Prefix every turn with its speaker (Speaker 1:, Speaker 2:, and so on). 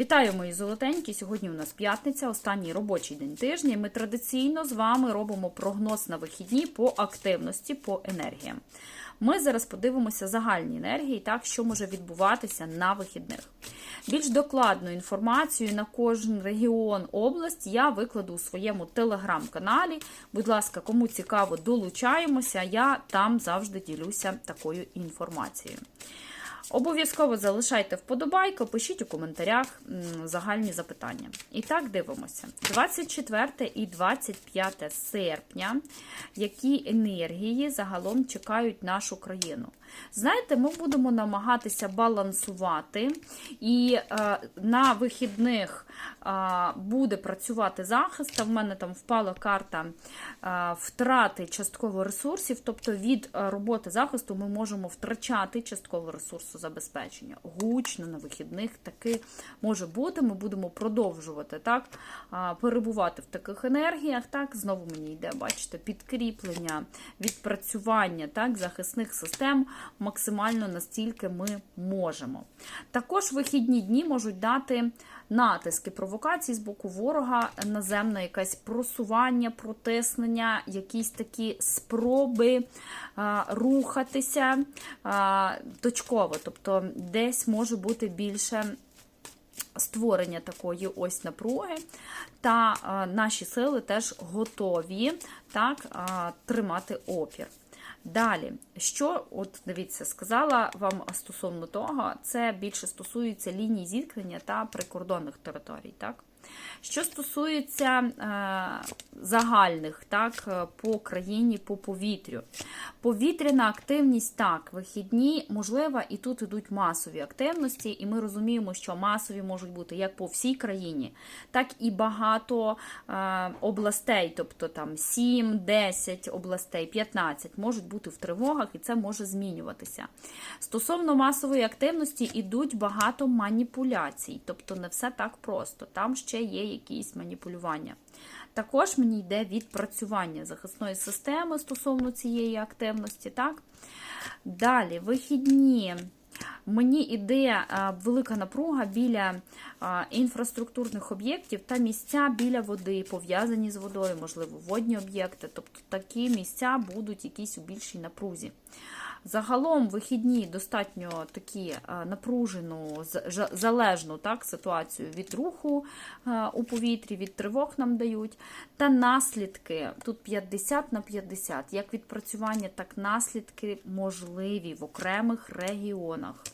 Speaker 1: Вітаю, мої золотенькі! Сьогодні у нас п'ятниця, останній робочий день тижня. Ми традиційно з вами робимо прогноз на вихідні по активності, по енергіям. Ми зараз подивимося загальні енергії, так що може відбуватися на вихідних. Більш докладну інформацію на кожен регіон, область я викладу у своєму телеграм-каналі. Будь ласка, кому цікаво, долучаємося. Я там завжди ділюся такою інформацією. Обов'язково залишайте вподобайку, пишіть у коментарях загальні запитання. І так дивимося. 24 і 25 серпня. Які енергії загалом чекають нашу країну? Знаєте, ми будемо намагатися балансувати, і е, на вихідних е, буде працювати захист. А в мене там впала карта е, втрати частково ресурсів, тобто від е, роботи захисту ми можемо втрачати частково ресурсу забезпечення. Гучно на вихідних таки може бути. Ми будемо продовжувати так, е, перебувати в таких енергіях. Так, знову мені йде, бачите, підкріплення, відпрацювання так, захисних систем максимально настільки ми можемо. Також вихідні дні можуть дати натиски провокації з боку ворога, наземне якесь просування, протиснення, якісь такі спроби а, рухатися а, точково, тобто десь може бути більше. Створення такої ось напруги, та а, наші сили теж готові так, а, тримати опір. Далі, що, от дивіться, сказала вам стосовно того, це більше стосується ліній зіткнення та прикордонних територій. так? Що стосується е, загальних так, е, по країні, по повітрю. Повітряна активність, так, вихідні, можливо, і тут йдуть масові активності, і ми розуміємо, що масові можуть бути як по всій країні, так і багато е, областей, тобто там 7, 10 областей, 15 можуть бути в тривогах, і це може змінюватися. Стосовно масової активності, ідуть багато маніпуляцій, тобто не все так просто. Там ще є якісь маніпулювання. Також мені йде відпрацювання захисної системи стосовно цієї активності. Так? Далі, вихідні. Мені йде велика напруга біля інфраструктурних об'єктів та місця біля води, пов'язані з водою, можливо, водні об'єкти. Тобто такі місця будуть якісь у більшій напрузі. Загалом вихідні достатньо такі напружену, залежну так, ситуацію від руху у повітрі, від тривог нам дають. Та наслідки тут 50 на 50, як відпрацювання, так наслідки можливі в окремих регіонах.